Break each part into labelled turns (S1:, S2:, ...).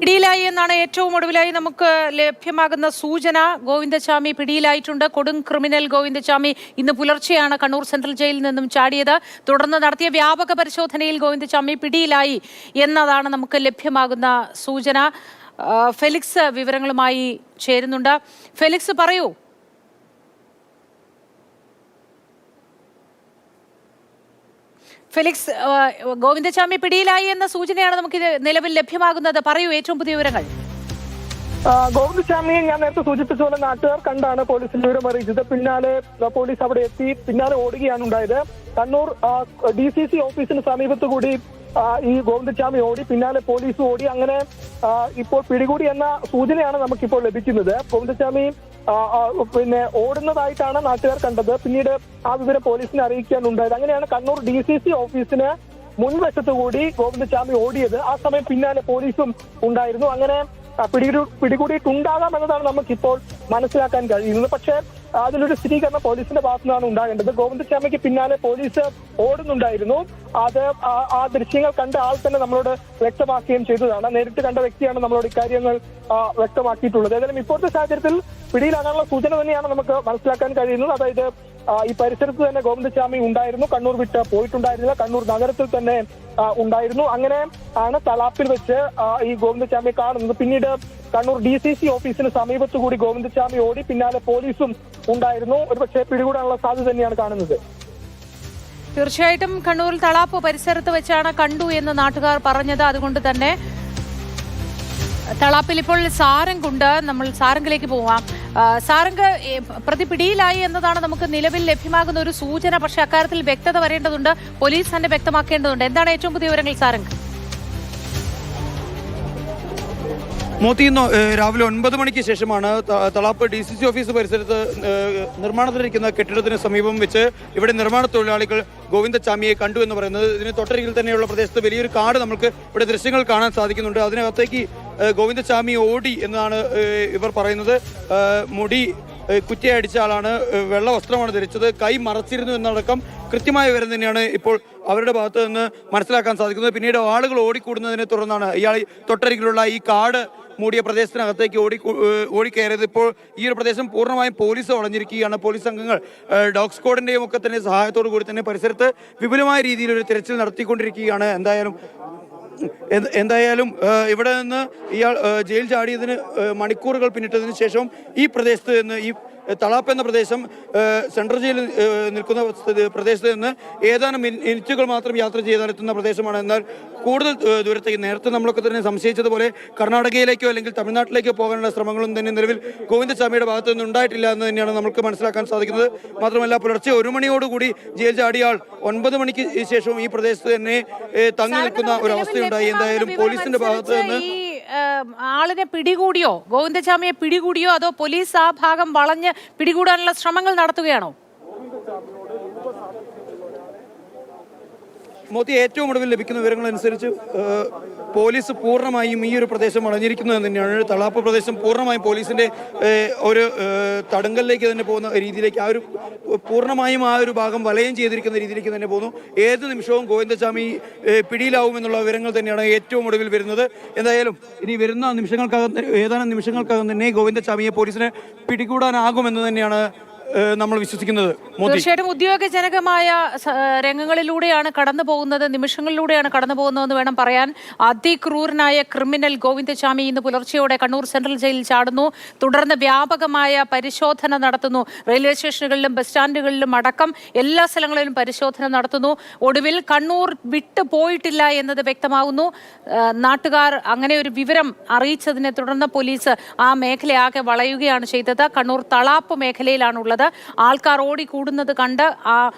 S1: പിടിയിലായി എന്നാണ് ഏറ്റവും ഒടുവിലായി നമുക്ക് ലഭ്യമാകുന്ന സൂചന. ഗോവിന്ദസ്വാമി പിടിയിലായിട്ടുണ്ട്. കൊടും ക്രിമിനൽ ഗോവിന്ദസ്വാമി ഇന്ന് പുലർച്ചെയാണ് കണ്ണൂർ സെൻട്രൽ ജയിലിൽ നിന്നും ചാടിയത്. തുടർന്ന് നടത്തിയ വ്യാപക പരിശോധനയിൽ ഗോവിന്ദസ്വാമി പിടിയിലായി എന്നതാണ് നമുക്ക് ലഭ്യമാകുന്ന സൂചന. ഫെലിക്സ് വിവരങ്ങളുമായി ചേരുന്നുണ്ട്. ഫെലിക്സ് പറയൂ. ഫെലിക്സ് ഗോവിന്ദസ്വാമി പിടിയിലായി എന്ന സൂചനയാണ് നമുക്ക് നിലവിൽ ലഭ്യമാകുന്നത്. പറയൂ ഏറ്റവും പുതിയ വിവരങ്ങൾ.
S2: ഗോവിന്ദസ്വാമിയെ ഞാൻ നേരത്തെ സൂചിപ്പിച്ച പോലെ നാട്ടുകാർ കണ്ടാണ് പോലീസിൽ വിവരം അറിയിച്ചത്. പിന്നാലെ പോലീസ് അവിടെ എത്തി. പിന്നാലെ ഓടുകയാണ് ഉണ്ടായത്. കണ്ണൂർ ഡി സി സി ഓഫീസിന് സമീപത്ത് കൂടി ഈ ഗോവിന്ദസ്വാമി ഓടി. പിന്നാലെ പോലീസ് ഓടി. അങ്ങനെ ഇപ്പോൾ പിടികൂടി എന്ന സൂചനയാണ് നമുക്കിപ്പോൾ ലഭിക്കുന്നത്. ഗോവിന്ദസ്വാമി പിന്നെ ഓടുന്നതായിട്ടാണ് നാട്ടുകാർ കണ്ടത്. പിന്നീട് ആ വിവരം പോലീസിനെ അറിയിക്കാനുണ്ടായത്. അങ്ങനെയാണ് കണ്ണൂർ ഡി സി സി ഓഫീസിന് മുൻവശത്തു കൂടി ഗോവിന്ദസ്വാമി ഓടിയത്. ആ സമയം പിന്നാലെ പോലീസും ഉണ്ടായിരുന്നു. അങ്ങനെ പിടികൂടി പിടികൂടിയിട്ടുണ്ടാകാം എന്നതാണ് നമുക്കിപ്പോൾ മനസ്സിലാക്കാൻ കഴിയുന്നത്. പക്ഷേ അതിലൊരു സ്ഥിരീകരണം പോലീസിന്റെ ഭാഗത്തു നിന്നാണ് ഉണ്ടാകേണ്ടത്. ഗോവിന്ദസ്വാമിക്ക് പിന്നാലെ പോലീസ് ഓടുന്നുണ്ടായിരുന്നു. അത് ആ ദൃശ്യങ്ങൾ കണ്ട ആൾ തന്നെ നമ്മളോട് വ്യക്തമാക്കുകയും ചെയ്തതാണ്. നേരിട്ട് കണ്ട വ്യക്തിയാണ് നമ്മളോട് ഇക്കാര്യങ്ങൾ വ്യക്തമാക്കിയിട്ടുള്ളത്. ഏതായാലും ഇപ്പോഴത്തെ സാഹചര്യത്തിൽ പിടിയിലാകാനുള്ള സൂചന തന്നെയാണ് നമുക്ക് മനസ്സിലാക്കാൻ കഴിയുന്നത്. അതായത് ഈ പരിസരത്ത് തന്നെ ഗോവിന്ദസ്വാമി ഉണ്ടായിരുന്നു. കണ്ണൂർ വിട്ട് പോയിട്ടുണ്ടായിരുന്നില്ല. കണ്ണൂർ നഗരത്തിൽ തന്നെ ഉണ്ടായിരുന്നു. അങ്ങനെ ആണ് തലാപ്പിൽ വെച്ച് ഈ ഗോവിന്ദസ്വാമിയെ കാണുന്നത്. പിന്നീട് കണ്ണൂർ ഡി സി സി ഓഫീസിന് സമീപത്തു കൂടി ഗോവിന്ദസ്വാമി ഓടി പിന്നാലെ പോലീസും ഉണ്ടായിരുന്നു. ഒരുപക്ഷെ പിടികൂടാനുള്ള സാധ്യത തന്നെയാണ് കാണുന്നത്.
S1: തീർച്ചയായിട്ടും കണ്ണൂരിൽ തളാപ്പ് പരിസരത്ത് വെച്ചാണ് കണ്ടു എന്ന് നാട്ടുകാർ പറഞ്ഞത്. അതുകൊണ്ട് തന്നെ തളാപ്പിൽ ഇപ്പോൾ സാരംഗുണ്ട്. നമ്മൾ സാരംഗിലേക്ക് പോവാം. സാരംഗ് പ്രതി പിടിയിലായി എന്നതാണ് നമുക്ക് നിലവിൽ ലഭ്യമാകുന്ന ഒരു സൂചന. പക്ഷേ അക്കാര്യത്തിൽ വ്യക്തത വരേണ്ടതുണ്ട്. പോലീസ് തന്നെ വ്യക്തമാക്കേണ്ടതുണ്ട്. എന്താണ് ഏറ്റവും പുതിയ വിവരങ്ങൾ സാരംഗ്?
S3: മോത്തി ഇന്ന് രാവിലെ ഒൻപത് മണിക്ക് ശേഷമാണ് Thalap D C C office പരിസരത്ത് നിർമ്മാണത്തിലിരിക്കുന്ന കെട്ടിടത്തിന് സമീപം വെച്ച് ഇവിടെ നിർമ്മാണ തൊഴിലാളികൾ ഗോവിന്ദച്ചാമിയെ കണ്ടു എന്ന് പറയുന്നത്. ഇതിന് തൊട്ടരികിൽ തന്നെയുള്ള പ്രദേശത്ത് വലിയൊരു കാട് നമുക്ക് ഇവിടെ ദൃശ്യങ്ങൾ കാണാൻ സാധിക്കുന്നുണ്ട്. അതിനകത്തേക്ക് ഏഹ്, ഗോവിന്ദച്ചാമി ഓടി എന്നാണ് ഇവർ പറയുന്നത്. മുടി കുറ്റിയടിച്ച ആളാണ്. വെള്ള വസ്ത്രമാണ് ധരിച്ചത്. കൈ മറച്ചിരുന്നു എന്നടക്കം കൃത്യമായ വിവരം തന്നെയാണ് ഇപ്പോൾ അവരുടെ ഭാഗത്ത് നിന്ന് മനസ്സിലാക്കാൻ സാധിക്കുന്നത്. പിന്നീട് ആളുകൾ ഓടിക്കൂടുന്നതിനെ തുടർന്നാണ് ഇയാൾ തൊട്ടരികിലുള്ള ഈ കാട് മൂടിയ പ്രദേശത്തിനകത്തേക്ക് ഓടി ഓടിക്കയറിയത്. ഇപ്പോൾ ഈ ഒരു പ്രദേശം പൂർണമായും പോലീസ് വളഞ്ഞിരിക്കുകയാണ്. പോലീസ് ഏഹ് ഡോഗ് സ്ക്വാഡിന്റെയും ഒക്കെ തന്നെ സഹായത്തോടു കൂടി തന്നെ പരിസരത്ത് വിപുലമായ രീതിയിൽ ഒരു തിരച്ചിൽ നടത്തിക്കൊണ്ടിരിക്കുകയാണ്. എന്തായാലും എന്ത്- എന്തായാലും ഇവിടെ നിന്ന് ഇയാൾ ജയിൽ ചാടിയതിന് മണിക്കൂറുകൾ പിന്നിട്ടതിന് ശേഷം ഈ പ്രദേശത്ത് നിന്ന് ഈ തളാപ്പ് എന്ന പ്രദേശം സെൻട്രൽ ജയിൽ നിൽക്കുന്ന പ്രദേശത്ത് നിന്ന് ഏതാനും മിനി- മിനിറ്റുകൾ മാത്രം യാത്ര ചെയ്തെത്തുന്ന പ്രദേശമാണ്. എന്നാൽ കൂടുതൽ ദൂരത്തേക്ക് നേരത്തെ നമ്മളൊക്കെ തന്നെ സംശയിച്ചതുപോലെ കർണാടകയിലേക്കോ അല്ലെങ്കിൽ തമിഴ്നാട്ടിലേക്കോ പോകാനുള്ള ശ്രമങ്ങളും തന്നെ നിലവിൽ ഗോവിന്ദസ്വാമിയുടെ ഭാഗത്ത് നിന്ന് ഉണ്ടായിട്ടില്ല എന്ന് തന്നെയാണ് നമുക്ക് മനസ്സിലാക്കാൻ സാധിക്കുന്നത്. മാത്രമല്ല പുലർച്ചെ ഒരു മണിയോടുകൂടി ജയിൽ ചാടിയാൾ ഒൻപത് മണിക്ക് ശേഷം ഈ പ്രദേശത്ത് തന്നെ തങ്ങി നിൽക്കുന്ന ഒരു അവസ്ഥയുണ്ടായി എന്തായാലും പോലീസിന്റെ ഭാഗത്ത് നിന്ന്
S1: ആളിനെ പിടികൂടിയോ ഗോവിന്ദചാമിയെ പിടികൂടിയോ അതോ പോലീസ് ആ ഭാഗം വളഞ്ഞ് പിടികൂടാനുള്ള ശ്രമങ്ങൾ നടത്തുകയാണോ?
S3: മോത്തി ഏറ്റവും ഒടുവിൽ ലഭിക്കുന്ന വിവരങ്ങൾ അനുസരിച്ച് പോലീസ് പൂർണമായും ഈ ഒരു പ്രദേശം വളഞ്ഞിരിക്കുന്നു എന്ന് തന്നെയാണ്. തളാപ്പ് പ്രദേശം പൂർണമായും പോലീസിന്റെ ഒരു തടങ്കലിലേക്ക് തന്നെ പോകുന്ന രീതിയിലേക്ക് ആ ഒരു പൂർണമായും ആ ഒരു ഭാഗം വലയം ചെയ്തിരിക്കുന്ന രീതിയിലേക്ക് തന്നെ പോകുന്നു. ഏത് നിമിഷവും ഗോവിന്ദസ്വാമി പിടിയിലാവുമെന്നുള്ള വിവരങ്ങൾ തന്നെയാണ് ഏറ്റവും ഒടുവിൽ വരുന്നത്. എന്തായാലും ഇനി വരുന്ന നിമിഷങ്ങൾക്കകം ഏതാനും നിമിഷങ്ങൾക്കകം തന്നെ ഗോവിന്ദസ്വാമിയെ പോലീസിനെ പിടികൂടാനാകുമെന്ന് തന്നെയാണ് നമ്മൾ വിശ്വസിക്കുന്നത്
S1: തീർച്ചയായിട്ടും ഉദ്യോഗജനകമായ രംഗങ്ങളിലൂടെയാണ് കടന്നു പോകുന്നത് നിമിഷങ്ങളിലൂടെയാണ് കടന്നു പോകുന്നതെന്ന് വേണം പറയാൻ. അതിക്രൂരനായ ക്രിമിനൽ ഗോവിന്ദസ്വാമി ഇന്ന് പുലർച്ചെയോടെ കണ്ണൂർ സെൻട്രൽ ജയിലിൽ ചാടുന്നു. തുടർന്ന് വ്യാപകമായ പരിശോധന നടത്തുന്നു. റെയിൽവേ സ്റ്റേഷനുകളിലും ബസ് സ്റ്റാൻഡുകളിലും അടക്കം എല്ലാ സ്ഥലങ്ങളിലും പരിശോധന നടത്തുന്നു. ഒടുവിൽ കണ്ണൂർ വിട്ടു പോയിട്ടില്ല എന്നത് വ്യക്തമാകുന്നു നാട്ടുകാർ അങ്ങനെ ഒരു വിവരം അറിയിച്ചതിനെ തുടർന്ന് പോലീസ് ആ മേഖലയാകെ വളയുകയാണ് ചെയ്തത്. കണ്ണൂർ തളാപ്പ് മേഖലയിലാണുള്ളത് ആൾക്കാർ ഓടി കൂടുന്നത് കണ്ട് ആ,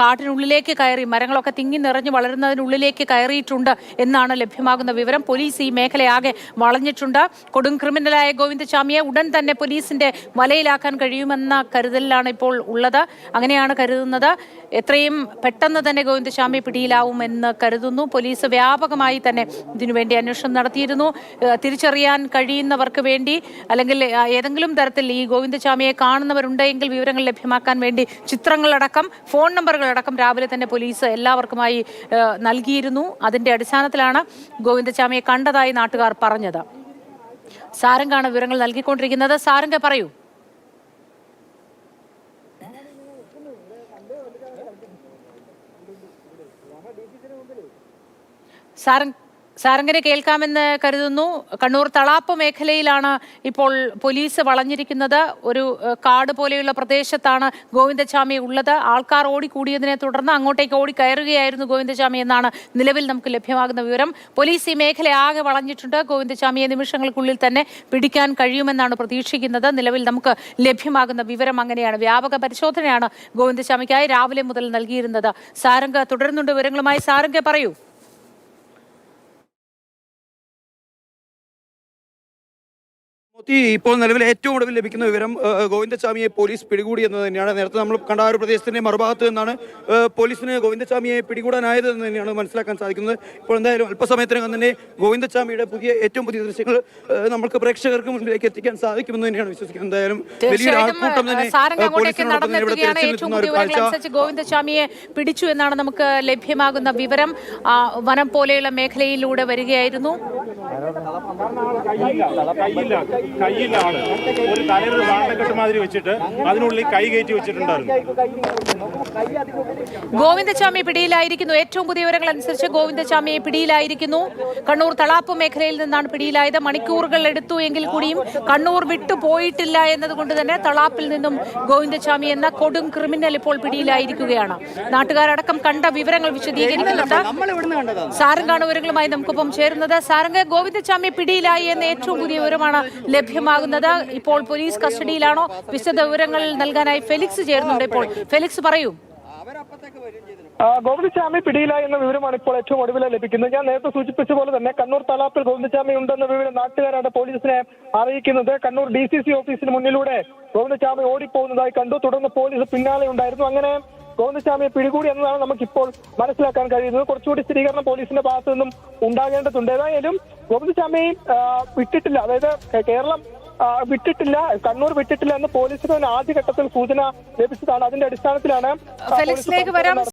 S1: കാട്ടിനുള്ളിലേക്ക് കയറി മരങ്ങളൊക്കെ തിങ്ങി നിറഞ്ഞ് വളരുന്നതിനുള്ളിലേക്ക് കയറിയിട്ടുണ്ട് എന്നാണ് ലഭ്യമാകുന്ന വിവരം. പോലീസ് ഈ മേഖലയാകെ വളഞ്ഞിട്ടുണ്ട്. കൊടും ക്രിമിനലായ ഗോവിന്ദസ്വാമിയെ ഉടൻ തന്നെ പോലീസിന്റെ വലയിലാക്കാൻ കഴിയുമെന്ന കരുതലിലാണ് ഇപ്പോൾ ഉള്ളത്. അങ്ങനെയാണ് കരുതുന്നത്. എത്രയും പെട്ടെന്ന് തന്നെ ഗോവിന്ദസ്വാമി പിടിയിലാവുമെന്ന് കരുതുന്നു. പോലീസ് വ്യാപകമായി തന്നെ ഇതിനുവേണ്ടി അന്വേഷണം നടത്തിയിരുന്നു. തിരിച്ചറിയാൻ കഴിയുന്നവർക്ക് വേണ്ടി അല്ലെങ്കിൽ ഏതെങ്കിലും തരത്തിൽ ഈ ഗോവിന്ദസ്വാമിയെ കാണുന്നവരുണ്ടെങ്കിൽ വിവരങ്ങൾ ലഭ്യമാക്കാൻ വേണ്ടി ചിത്രങ്ങളടക്കം ഫോൺ നമ്പറുകളടക്കം രാവിലെ തന്നെ പോലീസ് എല്ലാവർക്കുമായി നൽകിയിരുന്നു. അതിന്റെ അടിസ്ഥാനത്തിലാണ് ഗോവിന്ദസ്വാമിയെ കണ്ടതായി നാട്ടുകാർ പറഞ്ഞത്. സാരംഗാണ് വിവരങ്ങൾ നൽകിക്കൊണ്ടിരിക്കുന്നത്. സാരംഗ പറയൂ. സാരംഗ് സാരംഗനെ കേൾക്കാമെന്ന് കരുതുന്നു. കണ്ണൂർ തളാപ്പ് മേഖലയിലാണ് ഇപ്പോൾ പോലീസ് വളഞ്ഞിരിക്കുന്നത്. ഒരു കാട് പോലെയുള്ള പ്രദേശത്താണ് ഗോവിന്ദസ്വാമി ഉള്ളത്. ആൾക്കാർ ഓടിക്കൂടിയതിനെ തുടർന്ന് അങ്ങോട്ടേക്ക് ഓടി കയറുകയായിരുന്നു ഗോവിന്ദചാമി എന്നാണ് നിലവിൽ നമുക്ക് ലഭ്യമാകുന്ന വിവരം. പോലീസ് ഈ മേഖല ആകെ വളഞ്ഞിട്ടുണ്ട്. ഗോവിന്ദസ്വാമിയെ നിമിഷങ്ങൾക്കുള്ളിൽ തന്നെ പിടിക്കാൻ കഴിയുമെന്നാണ് പ്രതീക്ഷിക്കുന്നത്. നിലവിൽ നമുക്ക് ലഭ്യമാകുന്ന വിവരം അങ്ങനെയാണ്. വ്യാപക പരിശോധനയാണ് ഗോവിന്ദസ്വാമിക്കായി രാവിലെ മുതൽ നൽകിയിരുന്നത്. സാരംഗ തുടരുന്നുണ്ട് വിവരങ്ങളുമായി. സാരംഗ പറയൂ.
S3: ഇപ്പോൾ നിലവിൽ ഏറ്റവും ഒടുവിൽ ലഭിക്കുന്ന വിവരം ഗോവിന്ദസ്വാമിയെ പോലീസ് പിടികൂടി എന്ന് തന്നെയാണ്. നേരത്തെ നമ്മൾ കണ്ട ആ ഒരു പ്രദേശത്തിന്റെ മറുഭാഗത്ത് നിന്നാണ് പോലീസിന് ഗോവിന്ദസ്വാമിയെ പിടികൂടാനായത് എന്ന് തന്നെയാണ് മനസ്സിലാക്കാൻ സാധിക്കുന്നത്. ഇപ്പോൾ എന്തായാലും അല്പസമയത്തിനകം തന്നെ ഗോവിന്ദസ്വാമിയുടെ പുതിയ ഏറ്റവും പുതിയ ദൃശ്യങ്ങൾ നമ്മൾക്ക് നമുക്ക് പ്രേക്ഷകർക്ക് മുന്നിലേക്ക് എത്തിക്കാൻ സാധിക്കുമെന്ന് തന്നെയാണ് വിശ്വസിക്കുന്നത്. എന്തായാലും വലിയൊരു ആൾക്കൂട്ടം തന്നെ
S1: ഗോവിന്ദസ്വാമിയെ പിടിച്ചു എന്നാണ് നമുക്ക് ലഭ്യമാകുന്ന വിവരം. വനം പോലെയുള്ള മേഖലയിലൂടെ വരികയായിരുന്നു.
S4: കയ്യില്ല കയ്യില്ല കയ്യിലാണ്. ഒരു തലയിൽ ഒരു വാണ്ടക്കെട്ട് മാതിരി വെച്ചിട്ട് അതിനുള്ളിൽ കൈ കയറ്റി വെച്ചിട്ടുണ്ടായിരുന്നു.
S1: ഗോവിന്ദസ്വാമി പിടിയിലായിരിക്കുന്നു. ഏറ്റവും പുതിയ വിവരങ്ങൾ അനുസരിച്ച് ഗോവിന്ദസ്വാമിയെ പിടിയിലായിരിക്കുന്നു. കണ്ണൂർ തളാപ്പ് മേഖലയിൽ നിന്നാണ് പിടിയിലായത്. മണിക്കൂറുകൾ എടുത്തു എങ്കിൽ കൂടിയും കണ്ണൂർ വിട്ടു പോയിട്ടില്ല എന്നതുകൊണ്ട് തന്നെ തളാപ്പിൽ നിന്നും ഗോവിന്ദസ്വാമി എന്ന കൊടും ക്രിമിനൽ ഇപ്പോൾ പിടിയിലായിരിക്കുകയാണ്. നാട്ടുകാരടക്കം കണ്ട വിവരങ്ങൾ വിശദീകരിക്കുന്നുണ്ട്. സാരംഗാണ് വിവരങ്ങളുമായി നമുക്കൊപ്പം ചേരുന്നത്. സാരംഗ് ഗോവിന്ദസ്വാമി പിടിയിലായി എന്ന ഏറ്റവും പുതിയ വിവരമാണ് ലഭ്യമാകുന്നത്. ഇപ്പോൾ പോലീസ് കസ്റ്റഡിയിലാണോ? വിശദ വിവരങ്ങൾ നൽകാനായി ഫെലിക്സ് ചേരുന്നുണ്ട് ഇപ്പോൾ. ഫെലിക്സ് പറയൂ.
S2: ഗോവിന്ദസ്വാമി പിടിയിലായി എന്ന വിവരമാണ് ഇപ്പോൾ ഏറ്റവും ഒടുവിൽ ലഭിക്കുന്നത്. ഞാൻ നേരത്തെ സൂചിപ്പിച്ച പോലെ തന്നെ കണ്ണൂർ തലാപ്പിൽ ഗോവിന്ദസ്വാമി ഉണ്ടെന്ന വിവരം നാട്ടുകാരാണ് പോലീസിനെ അറിയിക്കുന്നത്. കണ്ണൂർ ഡി സി സി ഓഫീസിന് മുന്നിലൂടെ ഗോവിന്ദസ്വാമി ഓടിപ്പോകുന്നതായി കണ്ടു. തുടർന്ന് പോലീസ് പിന്നാലെ ഉണ്ടായിരുന്നു. അങ്ങനെ ഗോവിന്ദസ്വാമിയെ പിടികൂടി എന്നതാണ് നമുക്കിപ്പോൾ മനസ്സിലാക്കാൻ കഴിയുന്നത്. കുറച്ചുകൂടി സ്ഥിരീകരണം പോലീസിന്റെ ഭാഗത്തു നിന്നും ഉണ്ടാകേണ്ടതുണ്ട്. ഏതായാലും ഗോവിന്ദസ്വാമി ആ, വിട്ടിട്ടില്ല. അതായത് കേരളം വിട്ടിട്ടില്ല കണ്ണൂർ വിട്ടിട്ടില്ല എന്ന് പോലീസിന് തന്നെ ആദ്യഘട്ടത്തിൽ സൂചന ലഭിച്ചതാണ്. അതിന്റെ അടിസ്ഥാനത്തിലാണ്